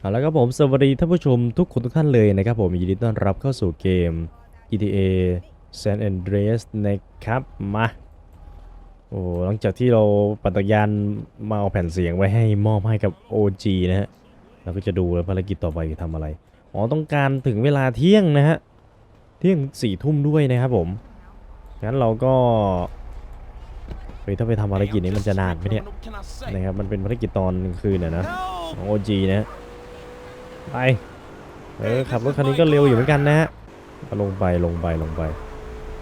เอาละครับผมสวัสดีท่านผู้ชมทุกคนทุกท่านเลยนะครับผมยินดีต้อนรับเข้าสู่เกม GTA San Andreas นะครับมาโอ้หลังจากที่เราปัตยานมาเอาแผ่นเสียงไว้ให้มอบให้กับ OG นะฮะเราก็จะดูแล้วภารกิจต่อไปทำอะไรอ๋อต้องการถึงเวลาเที่ยงนะฮะเที่ยงสี่ทุ่มด้วยนะครับผมงั้นเราก็เฮ้ยถ้าไปทำภารกิจนี้มันจะนานไหมเนี่ยนะครับมันเป็นภารกิจตอนกลางคืนนะนะของ OG นะฮะ ไป เออขับรถคันนี้ก็เร็วอยู่เหมือนกันนะฮะลงไปลงไปลงไป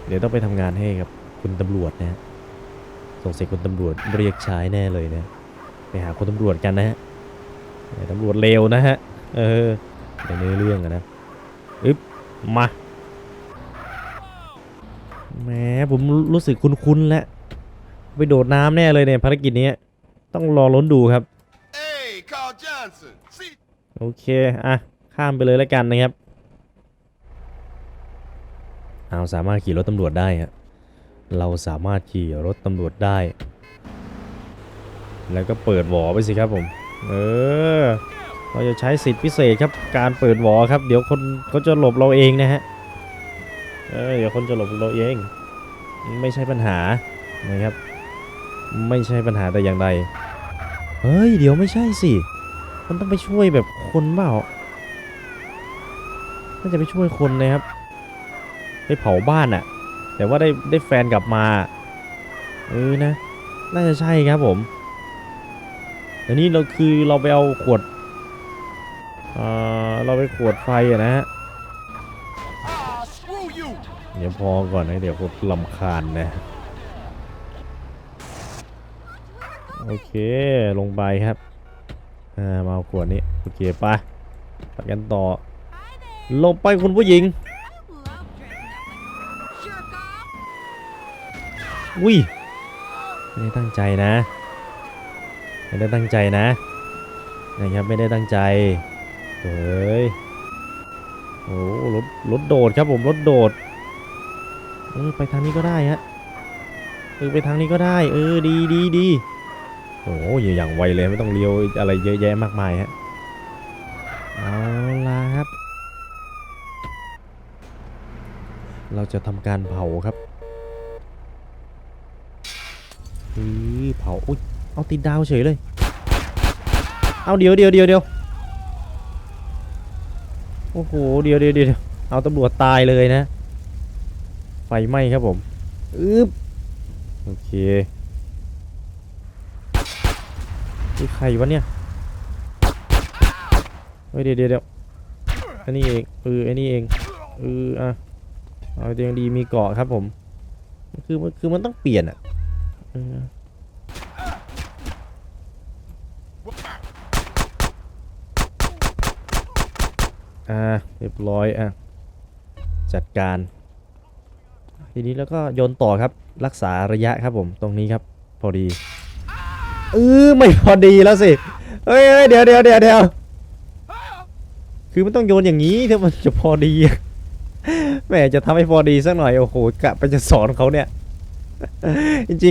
เดี๋ยวต้องไปทำงานให้กับคุณตำรวจนะฮะสงสัยคุณตำรวจเรียกใช้แน่เลยนะไปหาคุณตำรวจกันนะฮะตำรวจเร็วนะฮะเออในเนื้อเรื่องอะนะอึ๊บมาแหมผมรู้สึกคุ้นๆแล้วไปโดดน้ำแน่เลยเนี่ยภารกิจนี้ต้องรอล้นดูครับ โอเค อะ ข้ามไปเลยแล้วกันนะครับ เอาสามารถขี่รถตำรวจได้ฮะเราสามารถขี่รถตำรวจได้ แล้วก็เปิดหวอไปสิครับผม เออ เราจะใช้สิทธิพิเศษครับ การเปิดหวอครับ เดี๋ยวคนเขาจะหลบเราเองนะฮะ เออ เดี๋ยวคนจะหลบเราเอง ไม่ใช่ปัญหา นะครับ ไม่ใช่ปัญหาแต่อย่างใด เฮ้ย เดี๋ยวไม่ใช่สิ มันต้องไปช่วยแบบคนเปล่าน่าจะไปช่วยคนนะครับ ไปเผาบ้านอะแต่ว่าได้ได้แฟนกลับมา เออนะ น่าจะใช่ครับผมแต่นี่เราคือเราไปเอาขวดเออเราไปขวดไฟอะนะฮะ เดี๋ยวพอก่อนนะเดี๋ยวผมลำคาญนะ โอเคลงไปครับ มาเอาขวดนี้โอเคไปไปกันต่อ ลงไปคุณผู้หญิงอุ้ยไม่ได้ตั้งใจนะไม่ได้ตั้งใจนะนะครับไม่ได้ตั้งใจเฮ้ยโอ้รถรถโดดครับผมรถโดดเออไปทางนี้ก็ได้ฮะเออไปทางนี้ก็ได้ เออดีดีดี โอ้ยอย่างไวเลยไม่ต้องเลี้ยวอะไรเยอะแยะมากมายฮะเอาล่ะครับ เราจะทำการเผาครับอือเผาอุ้ยเอาติดดาวเฉยเลย เอาเดี๋ยวเดี๋ยวเดี๋ยวเดี๋ยวโอ้โหเดี๋ยวเดี๋ยวเดี๋ยวเอาตำรวจตายเลยนะ ไฟไหม้ครับผม อึ๊บ โอเค คือใครวะเนี่ยเฮ้ยเดี๋ยวเดี๋ยวเดี๋ยวอันนี้เองเอออันนี้เองเอออะเอายังดีมีเกาะครับผมคือมันคือมันต้องเปลี่ยนอะเอออ่าเรียบร้อยอะจัดการ ทีนี้แล้วก็โยนต่อครับรักษาระยะครับผมตรงนี้ครับ พอดี เออไม่พอดีแล้วสิเฮ้ยเดี๋ยวเดี๋ยวเดี๋ยวเดี๋ยวคือมันต้องโยนอย่างนี้ถ้ามันจะพอดีแหมจะทำให้พอดีสักหน่อยโอ้โหกะไปจะสอนเขาเนี่ย จริง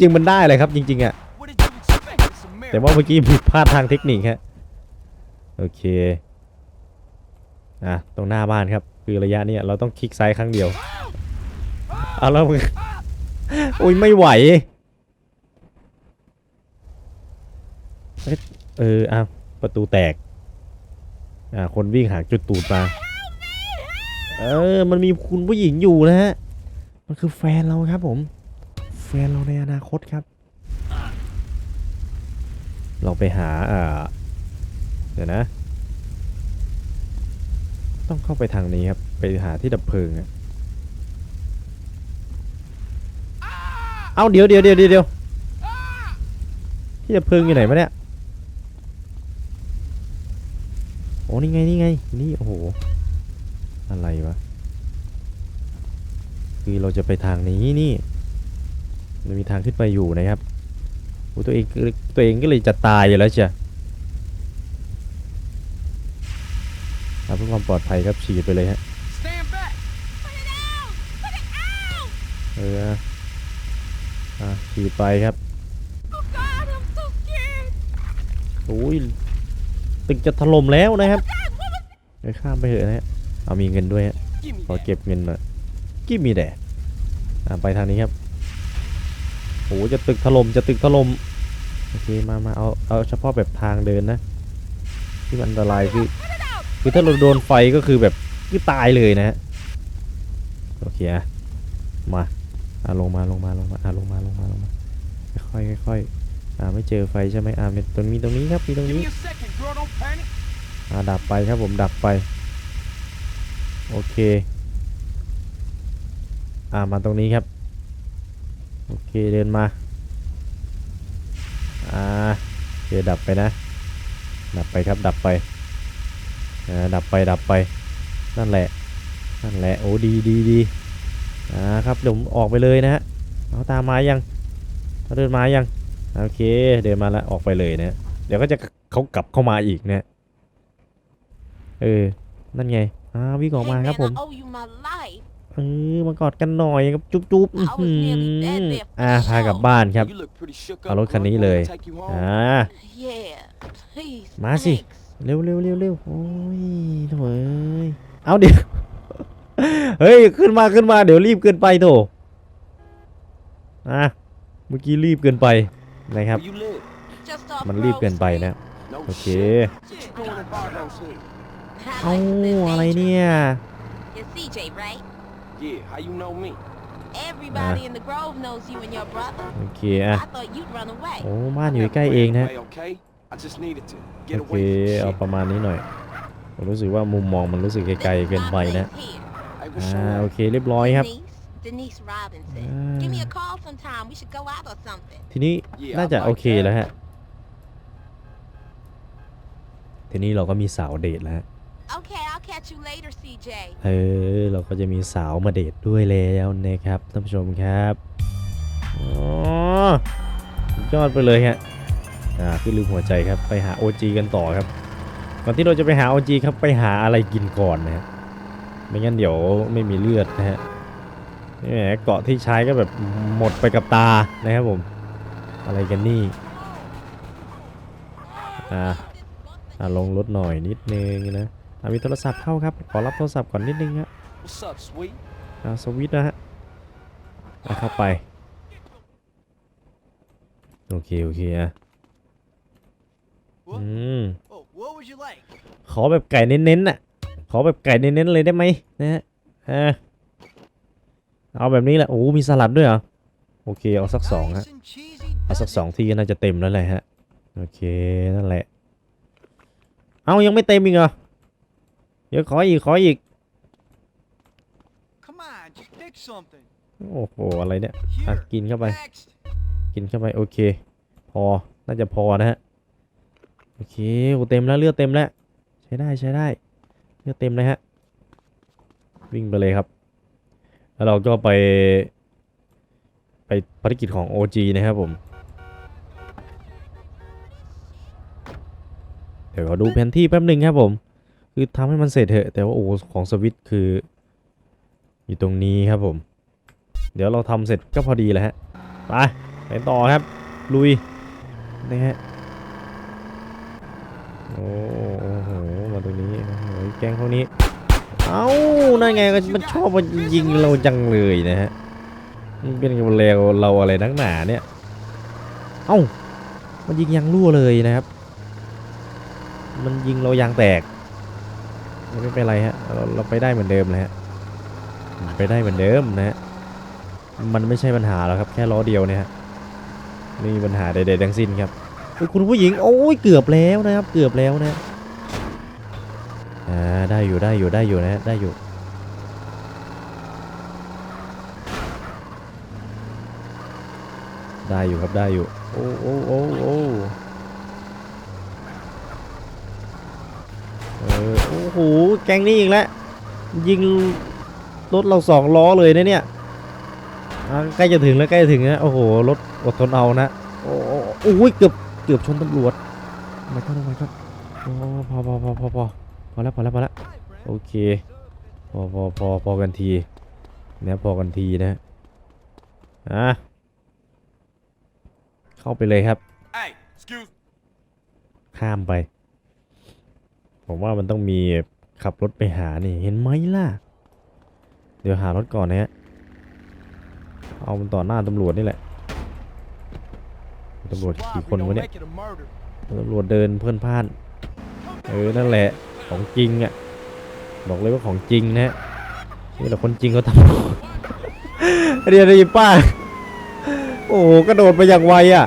จริงมันได้เลยครับ จริง ๆอะแต่ว่าเมื่อกี้ผิดพลาดทางเทคนิคฮะโอเคอะตรงหน้าบ้านครับ คือระยะเนี้ยเราต้องคลิกซ้ายครั้งเดียวเอาแล้วมึงโอ้ยไม่ไหว เอ๊ะเอออะประตูแตก อ่า คนวิ่งหาจุดตูดมา เออ มันมีคุณผู้หญิงอยู่นะฮะ มันคือแฟนเราครับผม แฟนเราในอนาคตครับ เราไปหา อ่า เดี๋ยวนะ ต้องเข้าไปทางนี้ครับ ไปหาที่ดับเพลิงอะเอาเดี๋ยวเดี๋ยวเดี๋ยวเดี๋ยวที่ดับเพลิงอยู่ไหนมาเนี่ย โอ้นี่ไงนี่ไง นี่โอ้โห อะไรวะ คือเราจะไปทางนี้นี่ มันมีทางขึ้นไปอยู่นะครับโอ้ตัวเองก็ตัวเองก็เลยจะตายอยู่แล้วเชียวเอาเพื่อความปลอดภัยครับฉีดไปเลยฮะ Stand back. เอออะอะฉีดไปครับ Oh God, I'm so scared. โอ้ย ตึกจะถล่มแล้วนะครับไปข้ามไปเถอะนะฮะเอามีเงินด้วยฮะขอเก็บเงินหน่อยกี่มีแดดอ่าไปทางนี้ครับโอ้จะตึกถล่มจะตึกถล่มโอเคมามาเอาเอาเฉพาะแบบทางเดินนะ ที่มันอันตรายคือคือถ้าเราโดนไฟก็คือแบบคือตายเลยนะฮะโอเคอะมาอ่าลงมาลงมาลงมาอ่าลงมาลงมาลงมาค่อยค่อยอ่าไม่เจอไฟใช่ไหมอ่ามีตรงนี้ตรงนี้ครับมีตรงนี้ me a second, girl. Don't panic. อ่า ดับไปครับผมดับไป โอเค อ่ามาตรงนี้ครับ โอเคเดินมา อ่าโอเคดับไปนะ ดับไปครับดับไปอ่าดับไปดับไป นั่นแหละ นั่นแหละโอ้ดีดีดีอ่าครับเดี๋ยวผมออกไปเลยนะฮะเอาตามมายังเขาเดินมายังโอเค เดินมาแล้วออกไปเลยนะเดี๋ยวก็จะเขากลับเข้ามาอีกนะฮะ เออ นั่นไงอ่าวิ่งออกมา Hey, ครับ man, ผม I owe you my life. เออมากอดกันหน่อยครับจุ๊บจุ๊บอื้อ I was หื nearly dead อ there for อ่าพากลับบ้านครับ You look pretty shook up. เอารถคัน girl. นี้ You เล want ย me to take you home? อ่า Yeah, please. มาสิ thanks. เร็วเร็วเร็วเร็วโอ้ยโถ่เอ้ยเอาเดี๋ยวเฮ้ยขึ้นมาขึ้นมาเดี๋ยวรีบเกินไปโถอะเมื่อกี้รีบเกินไปนะครับ Where you live? Just off มันรีบ Grove เกินไป Street. นะ No โอเค เอา like to live อะไร dangerous. เนี่ย You're CJ, right? Yeah, how you know me? Everybody in the Grove knows you and your brother. โอเคอะ I thought you'd run away. โอ้บ้านอยู่ใกล้เองนะ Away, okay? I just needed to get โอเค away from เอา shit. ประมาณนี้หน่อยผมรู้สึกว่ามุมมองมันรู้สึก This ไกล is ๆเกิน my ไปนะ place here. Hey, what's อ่า your โอ name? เคเรียบร้อยครับ Denise, Denise Robinson. Ah. Give me a call sometime. We should go out or something. ทีนี้ Yeah, น่าจะ I like โอเค that. แล้วฮะ ทีนี้เราก็มีสาวเดทแล้วฮะ Okay, I'll catch you later, CJ. เออ เราก็จะมีสาวมาเดทด้วยแล้วนะครับท่านผู้ชมครับ อ๋อยอดไปเลยฮะ อ่าขึ้นลืมหัวใจครับ ไปหา OG กันต่อครับ ก่อนที่เราจะไปหา OG ครับไปหาอะไรกินก่อนนะฮะ ไม่งั้นเดี๋ยวไม่มีเลือดนะฮะแหมเกาะที่ใช้ก็แบบหมดไปกับตานะครับผม อะไรกันนี่ อ่าอ่าลงรถหน่อยนิดนึงนะ มีโทรศัพท์เข้าครับ ขอรับโทรศัพท์ก่อนนิดนึงครับ What's up, sweet? อ่าสวิตช์นะฮะอะเข้าไป โอเค โอเคอะอืม Oh, what would you like? ขอแบบไก่เน้นๆน่ะ ขอแบบไก่เน้นๆเลยได้ไหมนะฮะอ่าเอาแบบนี้แหละ โอ้ มีสลัดด้วยเหรอ โอเค เอาสักสองฮะ Nice and cheesy, เอาสัก does สองที่ก็น่าจะเต็มแล้วแหละฮะ โอเค นั่นแหละ เอายังไม่เต็มอีกเหรอเดี๋ยวขออีกขออีก it? Come on, just pick something. โอ้โห อะไรเนี่ยอะ Here. กินเข้าไป Next. กินเข้าไป โอเค พอ น่าจะพอนะฮะ โอเคโอ้เต็มแล้วเลือดเต็มแล้ว ใช้ได้ใช้ได้ เลือดเต็มเลยฮะ วิ่งไปเลยครับ แล้วเราก็ไป ไปภารกิจของ OG นะครับผม เดี๋ยวขอดูแผนที่แป๊บหนึ่งครับผม คือทำให้มันเสร็จเถอะ แต่ว่าโอ้ของสวิตคือ อยู่ตรงนี้ครับผม เดี๋ยวเราทำเสร็จก็พอดีแหละฮะ ไปไปต่อครับ ลุยนะฮะโอ้โหมาตรงนี้โอ้โหแกงพวกนี้ เอ้านั่นไงมันชอบมายิงเราจังเลยนะฮะมันเป็นกับเราเราอะไรนักหนาเนี่ย เอ้ามันยิงยางรั่วเลยนะครับ มันยิงเรายางแตก ไม่เป็นไรฮะเราเราไปได้เหมือนเดิมเลยฮะไปได้เหมือนเดิมนะฮะมันไม่ใช่ปัญหาหรอกครับแค่ล้อเดียวเนี่ยฮะไม่มีปัญหาใดๆทั้งสิ้นครับคุณผู้หญิงโอ้ยเกือบแล้วนะครับเกือบแล้วนะอ่าได้อยู่ได้อยู่ได้อยู่นะฮะได้อยู่ได้อยู่ครับได้อยู่โอ้โอ้โอ้โอ้อ โอ้โห แกงนี้อีกแล้ว ยิงรถเราสองล้อเลยนะเนี่ยอ่าใกล้จะถึงแล้วใกล้จะถึงแล้วโอ้โห รถอดทนเอานะโอ้โอ้โอ้ยเกือบเกือบชนตำรวจมาครับมาครับโอ้พอพอพอพอพอพอแล้วพอแล้วพอแล้วโอเค พอพอพอพอกันทีนะพอกันทีนะอะเข้าไปเลยครับ Hey, excuse ข้ามไป ผมว่ามันต้องมีขับรถไปหานี่เห็นไหมล่ะ เดี๋ยวหารถก่อนนะฮะ เอามันต่อหน้าตำรวจนี่แหละ ตำรวจกี่คนวะเนี่ย ตำรวจเดินเพื่อนพ่าน เออ นั่นแหละ ของจริงอะ บอกเลยว่าของจริงนะฮะนี่แหละคนจริงเขาทำเรียนอะไรป้า โอ้โหกระโดดไปอย่างไวอะ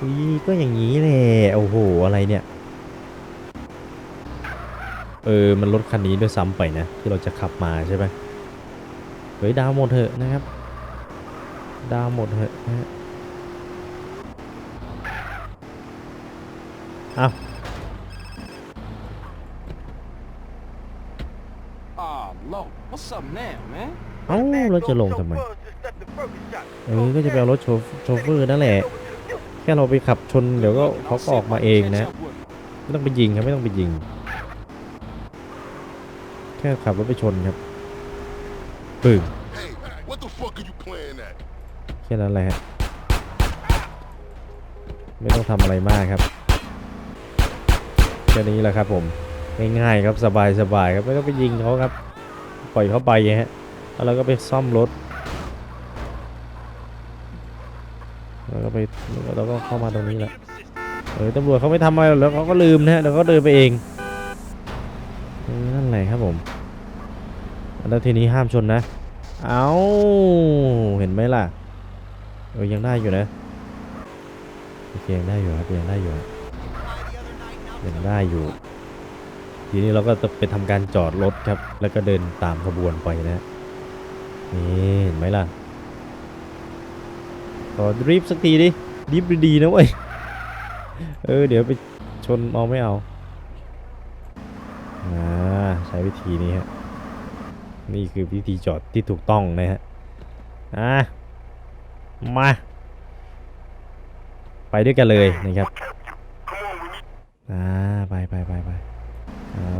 อุ้ยก็อย่างนี้แหละ โอ้โห อะไรเนี่ย เออ มันรถคันนี้ด้วยซ้ำไปนะ ที่เราจะขับมาใช่ไหมเฮ้ยดาวหมดเถอะนะครับ ดาวหมดเถอะนะฮะเอา Oh, Lord. What's up now, man? เอ้าเราจะลงทำไม เออ ก็จะไปเอารถโชฟโชเฟอร์นั่นแหละ แค่เราไปขับชนเดี๋ยวก็เขาก็ออกมาเองนะ ไม่ต้องไปยิงครับ ไม่ต้องไปยิงแค่ขับรถไปชนครับปึ่ง Hey, what the fuck are you playing at? แค่นั้นแหละฮะไม่ต้องทำอะไรมากครับแค่นี้แหละครับผมง่ายๆครับสบายๆครับไม่ต้องไปยิงเขาครับ ปล่อยเขาไปฮะแล้วเราก็ไปซ่อมรถแล้วก็ไปแล้วก็เข้ามาตรงนี้แหละเออตำรวจเขาไม่ทำอะไรหรอกแล้วเขาก็ลืมนะฮะเดี๋ยวเขาเดินไปเอง เออนั่นแหละครับผม แล้วทีนี้ห้ามชนนะ เอาเห็นไหมล่ะ เออยังได้อยู่นะโอเคยังได้อยู่ครับยังได้อยู่ยังได้อยู่ ทีนี้เราก็จะไปทำการจอดรถครับ แล้วก็เดินตามขบวนไปนะนี่เห็นไหมล่ะขอดริฟสักทีดิดริฟดีๆนะเว้ยเออเดี๋ยวไปชนเอาไม่เอา ใช้วิธีนี้ฮะนี่คือวิธีจอดที่ถูกต้องนะฮะอะมา ไปด้วยกันเลยนะครับอ่าไปไปไปไป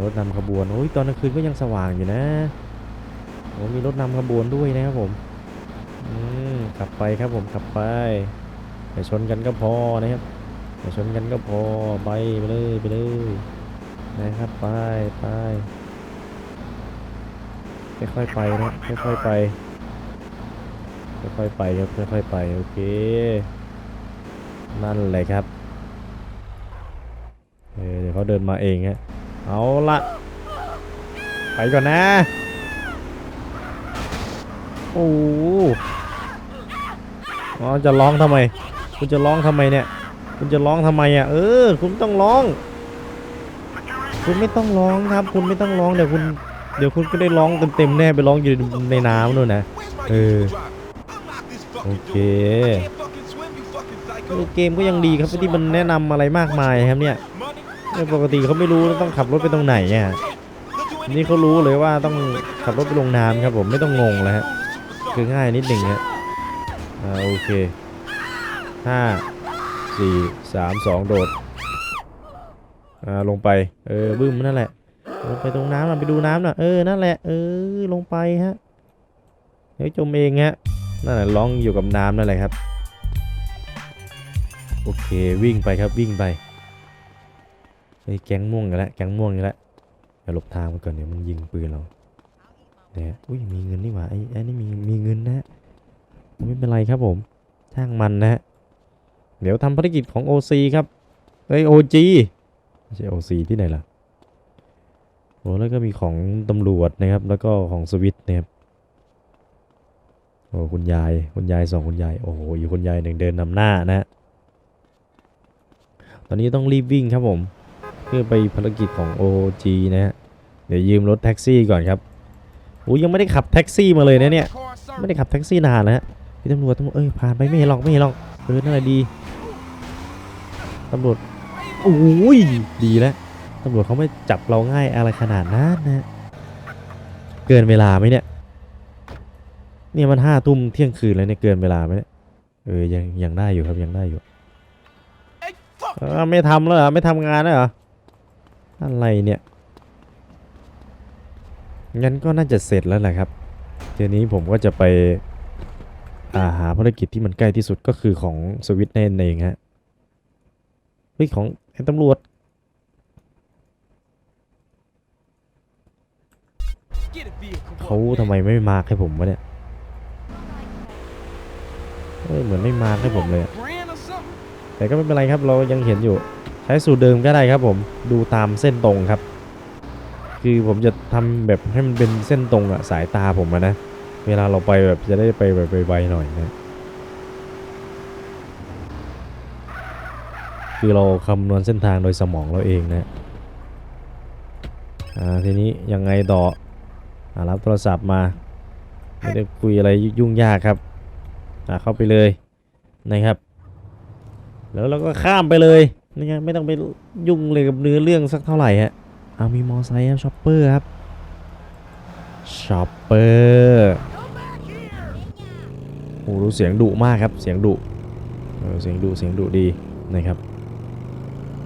รถนำขบวนโอ้ยตอนกลางคืนก็ยังสว่างอยู่นะโอ้มีรถนำขบวนด้วยนะครับผมอืมขับไปครับผมขับไปไปชนกันก็พอนะครับไปชนกันก็พอไปไปเลยไปเลยนะครับไปไป ค่อยๆไปนะค่อยๆไปค่อยๆไปครับค่อยๆไปโอเคนั่นแหละครับเออเดี๋ยวเขาเดินมาเองฮะเอาละไปก่อนนะ โอ้โหอ๋อจะร้องทำไม คุณจะร้องทำไมเนี่ย คุณจะร้องทำไมอะ เออ คุณต้องร้อง คุณไม่ต้องร้องครับ คุณไม่ต้องร้องเดี๋ยวคุณ เดี๋ยวคุณก็ได้ร้องเต็มๆแน่ไปร้องอยู่ในน้ำนู่นนะ Where's my Ừ. usual driver? Unlock this โอเคเกมก็ยังดีครับที่มันแนะนำอะไรมากมายครับเนี่ยปกติเขาไม่รู้ต้องขับรถไปตรงไหนอะ They'll do นี่เขารู้เลยว่าต้องขับรถไปลงน้ำครับผมไม่ต้องงงแล้วฮะคือง่ายนิดหนึ่งฮะโอเคห้าสี่สามสองโดดอ่าลงไป เออบึ้มนั่นแหละ ลงไปตรงน้ำน่ะไปดูน้ำน่ะเออนั่นแหละเออลงไปฮะเดี๋ยวจมเองฮะนั่นแหละร้องอยู่กับน้ำนั่นแหละครับ โอเควิ่งไปครับวิ่งไปไอ้ยแก๊งม่วงกันแล้วแก๊งม่วงกันแล้วอย่าหลบทางมันก่อนเดี๋ยวมันยิงปืนเราเนี่ยอุ้ยมีเงินนี่หว่าไอ้ไอ้นี่มีมีเงินนะไม่เป็นไรครับผมช่างมันนะฮะเดี๋ยวทำภารกิจของ OC ครับเอ้ย OG ไม่ใช่ OC ที่ไหนล่ะ โอ้แล้วก็มีของตำรวจนะครับ แล้วก็ของสวิตนะครับโอ้คุณยายคุณยายสองคุณยายโอ้โหอยู่คุณยายหนึ่งเดินนำหน้านะฮะตอนนี้ต้องรีบวิ่งครับผม เพื่อไปภารกิจของ OG นะฮะเดี๋ยวยืมรถแท็กซี่ก่อนครับโอ้ยังไม่ได้ขับแท็กซี่มาเลยนะเนี่ยไม่ได้ขับแท็กซี่นานแล้วฮะพี่ตำรวจตำรวจเอ้ยผ่านไปไม่เห็นหรอกไม่เห็นหรอกเออนั่นแหละดีตำรวจโอ้ยดีแล้ว ตำรวจเขาไม่จับเราง่ายอะไรขนาดนั้นนะ เกินเวลาไหมเนี่ย เนี่ยมันห้าทุ่มเที่ยงคืนแล้วเนี่ยเกินเวลาไหมเนี่ย เออยังยังได้อยู่ครับยังได้อยู่เออไม่ทำแล้วเหรอไม่ทำงานแล้วเหรอ อะไรเนี่ย งั้นก็น่าจะเสร็จแล้วแหละครับทีนี้ผมก็จะไปอาหาภารกิจที่มันใกล้ที่สุดก็คือของสวิตนั่นเองฮะเฮ้ยของไอ้ตำรวจ เขาทำไมไม่มาให้ผมวะเนี่ยเอ้ยเหมือนไม่มาให้ผมเลย แต่ก็ไม่เป็นไรครับเรายังเห็นอยู่ ใช้สูตรเดิมก็ได้ครับผมดูตามเส้นตรงครับ คือผมจะทำแบบให้มันเป็นเส้นตรงอะสายตาผมะนะ เวลาเราไปแบบจะได้ไปแบบไวๆหน่อยนะคือเราคำนวณเส้นทางโดยสมองเราเองนะอ่าทีนี้ยังไงต่อ รับโทรศัพท์มาไม่ได้คุยอะไรยุ่งยากครับอ่าเข้าไปเลยนะครับ แล้วเราก็ข้ามไปเลยนี่ไงไม่ต้องไปยุ่งเลยกับเนื้อเรื่องสักเท่าไหร่ฮะเอามีมอไซค์ครับช็อปเปอร์ครับช็อปเปอร์โอ้รู้เสียงดุมากครับเสียงดุเออเสียงดุเสียงดุดีนะครับ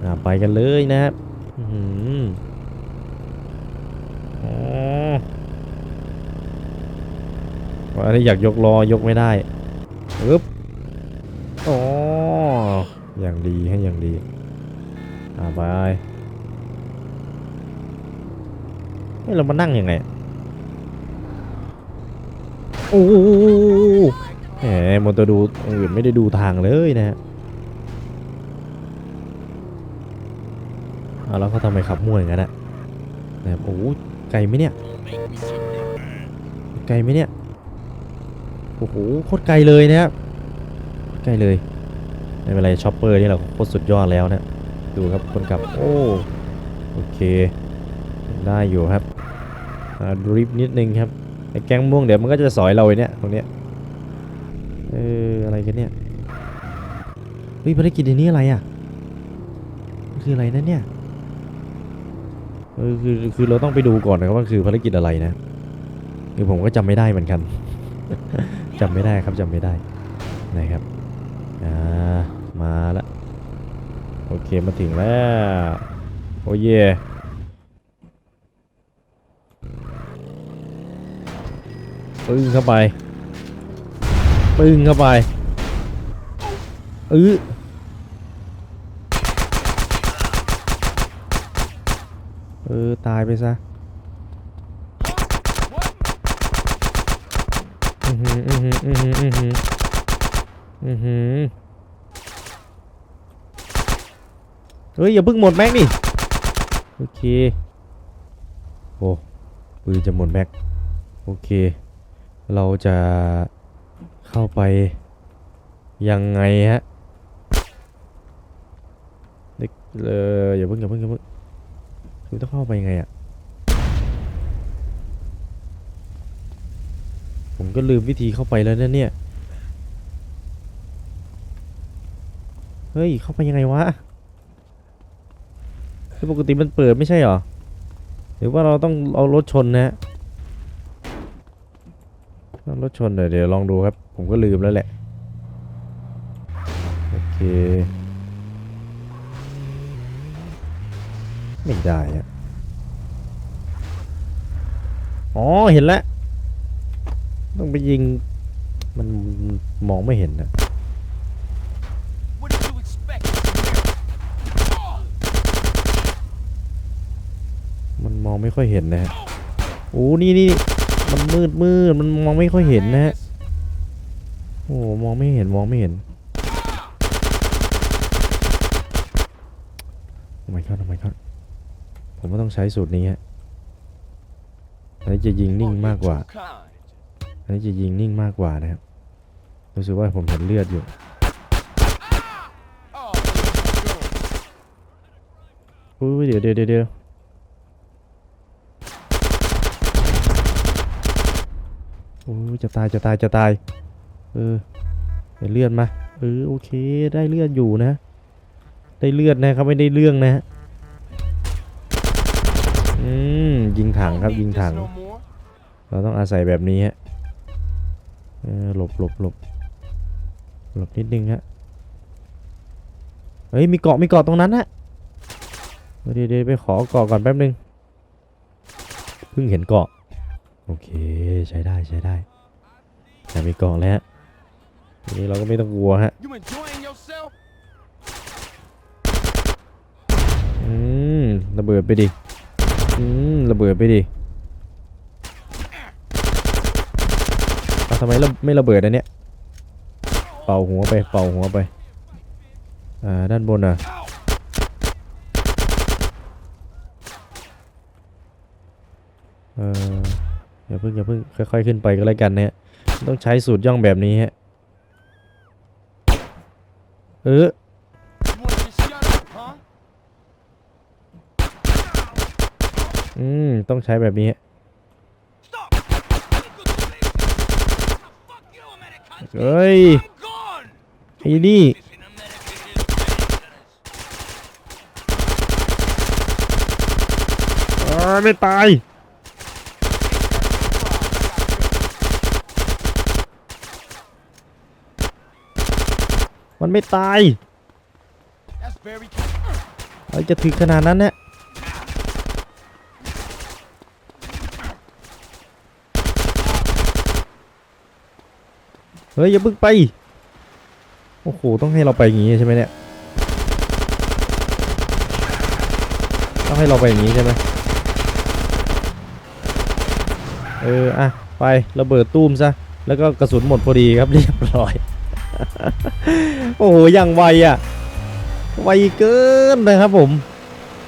อ่าไปกันเลยนะครับอื้อหืออ๋อว่า อันนี้อยากยกล้อยกไม่ได้ปึ๊บอ๋ออย่างดีให้อย่างดีอ่าไปเฮ้ยเรามานั่งยังไงโอ้โหแหมมอเตอร์ดูอื่นไม่ได้ดูทางเลยนะฮะเอาแล้วเขาทำไมขับมั่วอย่างนั้นอะนะครับโอ้โหไกลไหมเนี่ยไกลไหมเนี่ย โอ้โหโคตรไกลเลยนะครับใกลเลยไม่เป็นไรช็อปเปอร์นี่เราโคตรสุดยอดแล้วนะดูครับคนขับโอ้โอเคได้อยู่ครับดริฟนิดนึงครับไอ้แก๊งม่วงเดี๋ยวมันก็จะสอยเราไอ้เนี่ยตรงเนี้ยเอออะไรกันเนี่ยเฮ้ยภารกิจในนี้อะไรอะคืออะไรนั่นเนี่ยเออคือคือเราต้องไปดูก่อนนะครับว่าคือภารกิจอะไรนะคือผมก็จำไม่ได้เหมือนกัน จำไม่ได้ครับจำไม่ได้นะครับอ่ามาละโอเคมาถึงแล้วโอ้เย่ปึ้งเข้าไปปึ้งเข้าไปอื้อเออตายไปซะ อือหื อือหืออือหืออือหืออือหือเฮ้ยอย่าเพิ่งหมดแม็กนี่โอเคโอ้ปืนจะหมดแม็กโอเค เราจะเข้าไปยังไงฮะเด็กเอออย่าเพิ่งอย่าเพิ่งอย่าเพิ่งคือต้องเข้าไปยังไงอะ ผมก็ลืมวิธีเข้าไปแล้วนะเนี่ย เฮ้ย เข้าไปยังไงวะคือปกติมันเปิดไม่ใช่เหรอ หรือว่าเราต้องเอารถชนนะฮะรถชนเดี๋ยวเดี๋ยวลองดูครับ ผมก็ลืมแล้วแหละ โอเค ไม่ได้อะอ๋อ เห็นแล้ว ต้องไปยิง มันมองไม่เห็นนะ What did you expect? มันมองไม่ค่อยเห็นนะฮะโอ้นี่นี่มันมืดมืดมันมองไม่ค่อยเห็นนะฮะโอ้มองไม่เห็นมองไม่เห็นโอ้ my god โอ้ my god ผมว่าต้องใช้สูตรนี้ฮะอันนี้จะยิงนิ่ง Oh, มากกว่า you're too kind. อันนี้จะยิงนิ่งมากกว่านะครับรู้สึกว่าผมเห็นเลือดอยู่อุ้ยเดี๋ยวเดี๋ยวเดี๋ยวโอ้จะตายจะตายจะตาย เออเห็นเลือดมาเออโอเคได้เลือดอยู่นะ ได้เลือดนะครับไม่ได้เรื่องนะฮะอืมยิงถังครับยิงถัง เราต้องอาศัยแบบนี้ฮะ หลบหลบหลบหลบนิดนึงฮะเฮ้ยมีเกาะมีเกาะตรงนั้นฮะเดี๋ยวเดี๋ยวไปขอเกาะก่อนแป๊บนึงเพิ่งเห็นเกาะโอเคใช้ได้ใช้ได้แต่มีเกาะแล้วฮะทีนี้เราก็ไม่ต้องกลัวฮะ You enjoying yourself? อืมระเบิดไปดิอืมระเบิดไปดิ ทำไมระไม่ระเบิดอันเนี้ย เป่าหัวไป เป่าหัวไป อ่า ด้านบนอะ เอออย่าเพิ่งอย่าเพิ่งค่อยๆขึ้นไปก็แล้วกันนะฮะ ต้องใช้สูตรย่องแบบนี้ฮะ เอออืม ต้องใช้แบบนี้ฮะ เฮ้ย I'm gone! ไอ้นี่ This in America is dangerous. อ่าไม่ตายมันไม่ตาย That's very เราจะถึงขนาดนั้นเนี่ย เฮ้ยอย่าเพิ่งไป โอ้โห ต้องให้เราไปอย่างงี้ใช่ไหมเนี่ย ต้องให้เราไปอย่างงี้ใช่ไหมเออ อะ ไประเบิดตู้มซะ แล้วก็กระสุนหมดพอดีครับเรียบร้อย โอ้โหอย่างไวอะ ไวเกินนะครับผม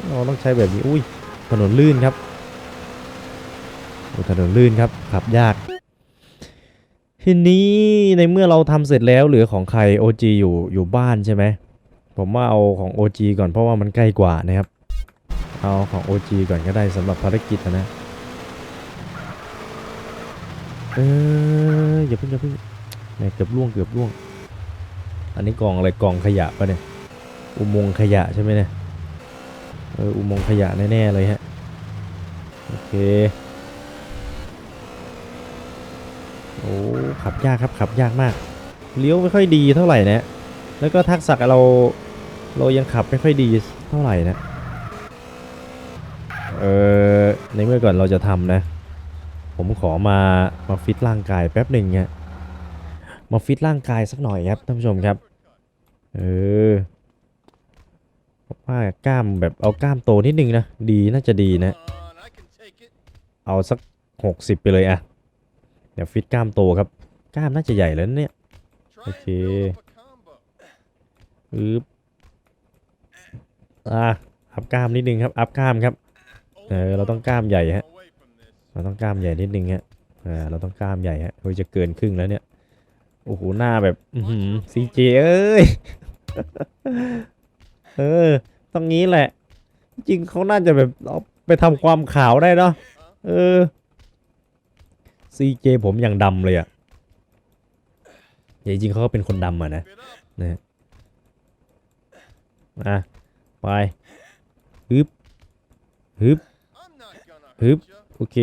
เราต้องใช้แบบนี้ อุ้ย ถนนลื่นครับถนนลื่นครับ ขับยาก ทีนี้ในเมื่อเราทำเสร็จแล้วเหลือของใคร OG อยู่อยู่บ้านใช่ไหมผมว่าเอาของ OG ก่อนเพราะว่ามันใกล้กว่านะครับ เอาของ OG ก่อนก็ได้สำหรับภารกิจนะนะเอออย่าเพิ่งอย่าเพิ่งแหม่ยเกือบล่วงเกือบล่วง อันนี้กองอะไรกองขยะปะเนี่ยอุโมงค์ขยะใช่ไหมเนี่ยเอออุโมงค์ขยะแน่ๆเลยฮะโอเค โอ้ขับยากครับขับยากมาก เลี้ยวไม่ค่อยดีเท่าไหร่นะ แล้วก็ทักษะเราเรายังขับไม่ค่อยดีเท่าไหร่นะ เออในเมื่อก่อนเราจะทำนะ ผมขอมามาฟิตร่างกายแป๊บหนึ่งฮะมาฟิตร่างกายสักหน่อยครับท่านผู้ชมครับ เออว่ากล้ามแบบเอากล้ามโตนิดนึงนะ ดีน่าจะดีนะ เอาสัก 60 ไปเลยอะ เดี๋ยวฟิตกล้ามโตครับ กล้ามน่าจะใหญ่แล้วเนี่ย Try Okay. and build up a combo. อึบอะอัพกล้ามนิดนึงครับ อัพกล้ามครับ เออ เราต้องกล้ามใหญ่ฮะ เราต้องกล้ามใหญ่นิดนึงฮะ อ่า เราต้องกล้ามใหญ่ฮะเฮ้ยจะเกินครึ่งแล้วเนี่ย โอ้โห หน้าแบบอือหือซีเจเอ้ย เออตรงนี้แหละ จริงเขาน่าจะแบบเอาไปทำความขาวได้เนาะ เออ ซีเจผมอย่างดำเลยอะแต่จริงๆเขาก็เป็นคนดำอะนะ Give it up. อะไปฮึบฮึบ I'm not gonna Hup. hurt ya. โอเค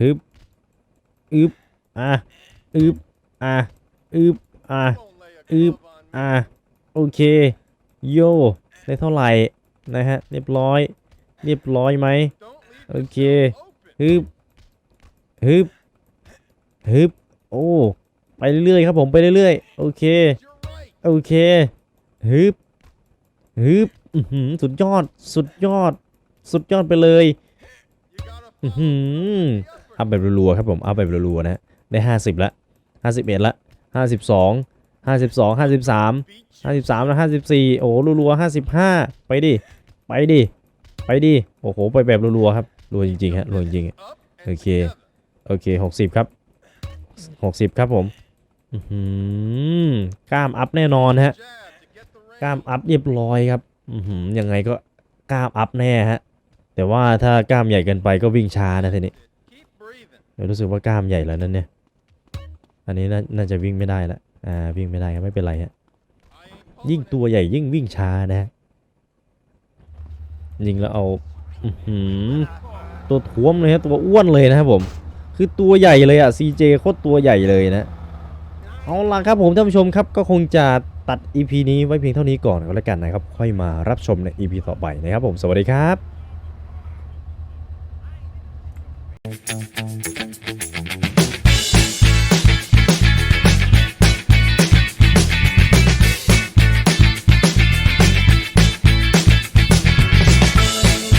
ฮึบอึบอะอึบอะอึบอะ Don't lay a Hup. glove on me. อะโอเคโยได้เท่าไหร่นะฮะเรียบร้อย เรียบร้อยไหม Don't leave Okay. yourself open. ฮึบฮึบ ฮึบโอ้ไปเรื่อยๆครับผมไปเรื่อยๆโอเคโอเคฮึบฮึบสุดยอดสุดยอด สุดยอดไปเลยอืออัพแบบรัวๆครับผมอัพแบบรัวๆนะได้50ละ51ละ52 52 53 Beat you. 53แล้ว54โอ้รัวๆ55ไปดิไปดิไปดิโอ้โหไปแบบรัวๆครับรัวจริงๆฮะรัวจริงๆ Up and Okay. together. โอเค60ครับ 60ครับผมอือหือกล้ามอัพแน่นอนฮะ กล้ามอัพเรียบร้อยครับอือหือยังไงก็กล้ามอัพแน่ฮะ แต่ว่าถ้ากล้ามใหญ่เกินไปก็วิ่งช้านะทีนี้เดี๋ยวรู้สึกว่ากล้ามใหญ่แล้วนั่นเนี่ย อันนี้น่านาจะวิ่งไม่ได้ละ อ่าวิ่งไม่ได้ครับไม่เป็นไรฮะ ยิ่งตัวใหญ่ยิ่งวิ่งช้านะฮะยิงแล้วเอาอือหือตัวท้วมเลยฮะตัวอ้วนเลยนะครับผม คือตัวใหญ่เลยอะ CJ โคตรตัวใหญ่เลยนะ เอาล่ะครับผมท่านผู้ชมครับก็คงจะตัด EP นี้ไว้เพียงเท่านี้ก่อนก็แล้วกันนะครับ ค่อยมารับชมใน EP ต่อไปนะครับผม สวัสดีครับ